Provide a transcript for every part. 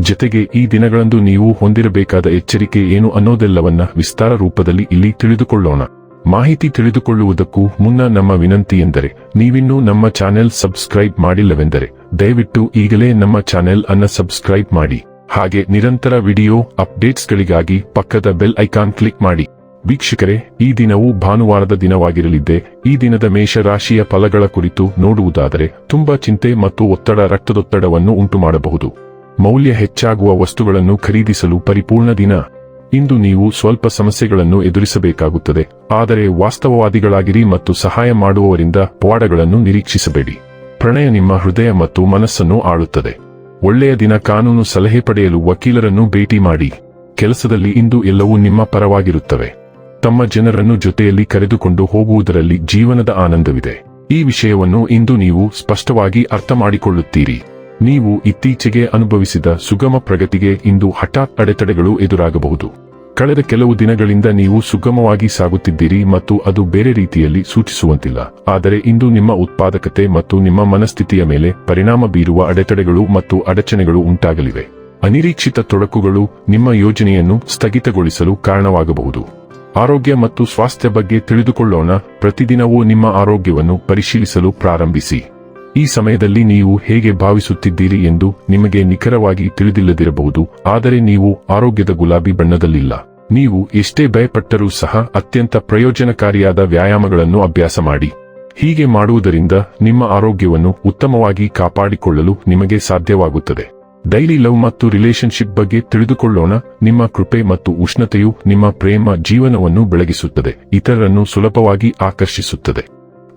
ಜತೆಗೆ ಈ ದಿನಗಳಂದು ನೀವು ಹೊಂದಿರಬೇಕಾದ ಎಚ್ಚರಿಕೆ ಏನು ಅನ್ನೋದೆಲ್ಲವನ್ನ ವಿಸ್ತಾರ ರೂಪದಲ್ಲಿ ಇಲ್ಲಿ ತಿಳಿದುಕೊಳ್ಳೋಣ. ಮಾಹಿತಿ ತಿಳಿದುಕೊಳ್ಳುವುದಕ್ಕೂ ಮುನ್ನ ನಮ್ಮ ವಿನಂತಿ ಎಂದರೆ, ನೀವಿನ್ನೂ ನಮ್ಮ ಚಾನೆಲ್ ಸಬ್ಸ್ಕ್ರೈಬ್ ಮಾಡಿಲ್ಲವೆಂದರೆ, ದಯವಿಟ್ಟು ಈಗಲೇ ನಮ್ಮ ಚಾನೆಲ್ ಅನ್ನ ಸಬ್ಸ್ಕ್ರೈಬ್ ಮಾಡಿ. ಹಾಗೆ ನಿರಂತರ ವಿಡಿಯೋ ಅಪ್ಡೇಟ್ಸ್ಗಳಿಗಾಗಿ ಪಕ್ಕದ ಬೆಲ್ ಐಕಾನ್ ಕ್ಲಿಕ್ ಮಾಡಿ. ವೀಕ್ಷಕರೇ, ಈ ದಿನವು ಭಾನುವಾರದ ದಿನವಾಗಿರಲಿದ್ದೆ, ಈ ದಿನದ ಮೇಷರಾಶಿಯ ಫಲಗಳ ಕುರಿತು ನೋಡುವುದಾದರೆ, ತುಂಬಾ ಚಿಂತೆ ಮತ್ತು ಒತ್ತಡ ರಕ್ತದೊತ್ತಡವನ್ನು ಉಂಟುಮಾಡಬಹುದು. ಮೌಲ್ಯ ಹೆಚ್ಚಾಗುವ ವಸ್ತುಗಳನ್ನು ಖರೀದಿಸಲು ಪರಿಪೂರ್ಣ ದಿನ. ಇಂದು ನೀವು ಸ್ವಲ್ಪ ಸಮಸ್ಯೆಗಳನ್ನು ಎದುರಿಸಬೇಕಾಗುತ್ತದೆ. ಆದರೆ ವಾಸ್ತವವಾದಿಗಳಾಗಿರಿ ಮತ್ತು ಸಹಾಯ ಮಾಡುವವರಿಂದ ಪವಾಡಗಳನ್ನು ನಿರೀಕ್ಷಿಸಬೇಡಿ. ಪ್ರಣಯ ನಿಮ್ಮ ಹೃದಯ ಮತ್ತು ಮನಸ್ಸನ್ನು ಆಳುತ್ತದೆ. ಒಳ್ಳೆಯ ದಿನ ಕಾನೂನು ಸಲಹೆ ಪಡೆಯಲು ವಕೀಲರನ್ನು ಭೇಟಿ ಮಾಡಿ. ಕೆಲಸದಲ್ಲಿ ಇಂದು ಎಲ್ಲವೂ ನಿಮ್ಮ ಪರವಾಗಿರುತ್ತವೆ. ತಮ್ಮ ಜನರನ್ನು ಜೊತೆಯಲ್ಲಿ ಕರೆದುಕೊಂಡು ಹೋಗುವುದರಲ್ಲಿ ಜೀವನದ ಆನಂದವಿದೆ. ಈ ವಿಷಯವನ್ನು ಇಂದು ನೀವು ಸ್ಪಷ್ಟವಾಗಿ ಅರ್ಥ ಮಾಡಿಕೊಳ್ಳುತ್ತೀರಿ ನೀವು ಇತ್ತೀಚೆಗೆ ಅನುಭವಿಸಿದ ಸುಗಮ ಪ್ರಗತಿಗೆ ಇಂದು ಹಠಾತ್ ಅಡೆತಡೆಗಳು ಎದುರಾಗಬಹುದು. ಕಳೆದ ಕೆಲವು ದಿನಗಳಿಂದ ನೀವು ಸುಗಮವಾಗಿ ಸಾಗುತ್ತಿದ್ದೀರಿ ಮತ್ತು ಅದು ಬೇರೆ ರೀತಿಯಲ್ಲಿ ಸೂಚಿಸುವಂತಿಲ್ಲ. ಆದರೆ ಇಂದು ನಿಮ್ಮ ಉತ್ಪಾದಕತೆ ಮತ್ತು ನಿಮ್ಮ ಮನಸ್ಥಿತಿಯ ಮೇಲೆ ಪರಿಣಾಮ ಬೀರುವ ಅಡೆತಡೆಗಳು ಮತ್ತು ಅಡಚಣೆಗಳು ಉಂಟಾಗಲಿವೆ. ಅನಿರೀಕ್ಷಿತ ತೊಡಕುಗಳು ನಿಮ್ಮ ಯೋಜನೆಯನ್ನು ಸ್ಥಗಿತಗೊಳಿಸಲು ಕಾರಣವಾಗಬಹುದು. ಆರೋಗ್ಯ ಮತ್ತು ಸ್ವಾಸ್ಥ್ಯ ಬಗ್ಗೆ ತಿಳಿದುಕೊಳ್ಳೋಣ. ಪ್ರತಿದಿನವೂ ನಿಮ್ಮ ಆರೋಗ್ಯವನ್ನು ಪರಿಶೀಲಿಸಲು ಪ್ರಾರಂಭಿಸಿ. ಈ ಸಮಯದಲ್ಲಿ ನೀವು ಹೇಗೆ ಭಾವಿಸುತ್ತಿದ್ದೀರಿ ಎಂದು ನಿಮಗೆ ನಿಖರವಾಗಿ ತಿಳಿದಿಲ್ಲದಿರಬಹುದು, ಆದರೆ ನೀವು ಆರೋಗ್ಯದ ಗುಲಾಬಿ ಬಣ್ಣದಲ್ಲಿಲ್ಲ. ನೀವು ಎಷ್ಟೇ ಭಯಪಟ್ಟರೂ ಸಹ ಅತ್ಯಂತ ಪ್ರಯೋಜನಕಾರಿಯಾದ ವ್ಯಾಯಾಮಗಳನ್ನು ಅಭ್ಯಾಸ ಮಾಡಿ. ಹೀಗೆ ಮಾಡುವುದರಿಂದ ನಿಮ್ಮ ಆರೋಗ್ಯವನ್ನು ಉತ್ತಮವಾಗಿ ಕಾಪಾಡಿಕೊಳ್ಳಲು ನಿಮಗೆ ಸಾಧ್ಯವಾಗುತ್ತದೆ. ಡೈಲಿ ಲವ್ ಮತ್ತು ರಿಲೇಶನ್ಶಿಪ್ ಬಗ್ಗೆ ತಿಳಿದುಕೊಳ್ಳೋಣ, ನಿಮ್ಮ ಕೃಪೆ ಮತ್ತು ಉಷ್ಣತೆಯು ನಿಮ್ಮ ಪ್ರೇಮ ಜೀವನವನ್ನು ಬೆಳಗಿಸುತ್ತದೆ, ಇತರರನ್ನು ಸುಲಭವಾಗಿ ಆಕರ್ಷಿಸುತ್ತದೆ.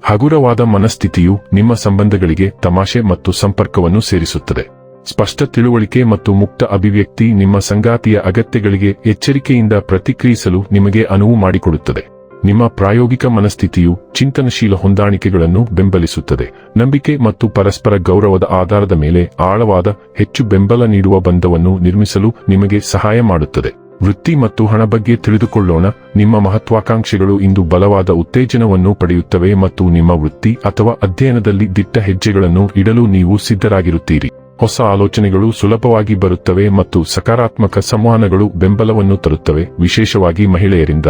ಹಗುರವಾದ ಮನಸ್ಥಿತಿಯು ನಿಮ್ಮ ಸಂಬಂಧಗಳಿಗೆ ತಮಾಷೆ ಮತ್ತು ಸಂಪರ್ಕವನ್ನು ಸೇರಿಸುತ್ತದೆ. ಸ್ಪಷ್ಟ ತಿಳುವಳಿಕೆ ಮತ್ತು ಮುಕ್ತ ಅಭಿವ್ಯಕ್ತಿ ನಿಮ್ಮ ಸಂಗಾತಿಯ ಅಗತ್ಯಗಳಿಗೆ ಎಚ್ಚರಿಕೆಯಿಂದ ಪ್ರತಿಕ್ರಿಯಿಸಲು ನಿಮಗೆ ಅನುವು ಮಾಡಿಕೊಡುತ್ತದೆ. ನಿಮ್ಮ ಪ್ರಾಯೋಗಿಕ ಮನಸ್ಥಿತಿಯು ಚಿಂತನಶೀಲ ಹೊಂದಾಣಿಕೆಗಳನ್ನು ಬೆಂಬಲಿಸುತ್ತದೆ. ನಂಬಿಕೆ ಮತ್ತು ಪರಸ್ಪರ ಗೌರವದ ಆಧಾರದ ಮೇಲೆ ಆಳವಾದ, ಹೆಚ್ಚು ಬೆಂಬಲ ನೀಡುವ ಬಂಧವನ್ನು ನಿರ್ಮಿಸಲು ನಿಮಗೆ ಸಹಾಯ ಮಾಡುತ್ತದೆ. ವೃತ್ತಿ ಮತ್ತು ಹಣ ಬಗ್ಗೆ ತಿಳಿದುಕೊಳ್ಳೋಣ. ನಿಮ್ಮ ಮಹತ್ವಾಕಾಂಕ್ಷೆಗಳು ಇಂದು ಬಲವಾದ ಉತ್ತೇಜನವನ್ನು ಪಡೆಯುತ್ತವೆ ಮತ್ತು ನಿಮ್ಮ ವೃತ್ತಿ ಅಥವಾ ಅಧ್ಯಯನದಲ್ಲಿ ದಿಟ್ಟ ಹೆಜ್ಜೆಗಳನ್ನು ಇಡಲು ನೀವು ಸಿದ್ಧರಾಗಿರುತ್ತೀರಿ. ಹೊಸ ಆಲೋಚನೆಗಳು ಸುಲಭವಾಗಿ ಬರುತ್ತವೆ ಮತ್ತು ಸಕಾರಾತ್ಮಕ ಸಂವಹನಗಳು ಬೆಂಬಲವನ್ನು ತರುತ್ತವೆ, ವಿಶೇಷವಾಗಿ ಮಹಿಳೆಯರಿಂದ.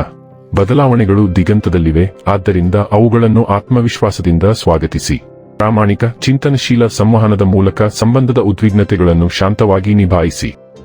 ಬದಲಾವಣೆಗಳು ದಿಗಂತದಲ್ಲಿವೆ, ಆದ್ದರಿಂದ ಅವುಗಳನ್ನು ಆತ್ಮವಿಶ್ವಾಸದಿಂದ ಸ್ವಾಗತಿಸಿ. ಪ್ರಾಮಾಣಿಕ, ಚಿಂತನಶೀಲ ಸಂವಹನದ ಮೂಲಕ ಸಂಬಂಧದ ಉದ್ವಿಗ್ನತೆಗಳನ್ನು ಶಾಂತವಾಗಿ ನಿಭಾಯಿಸಿ.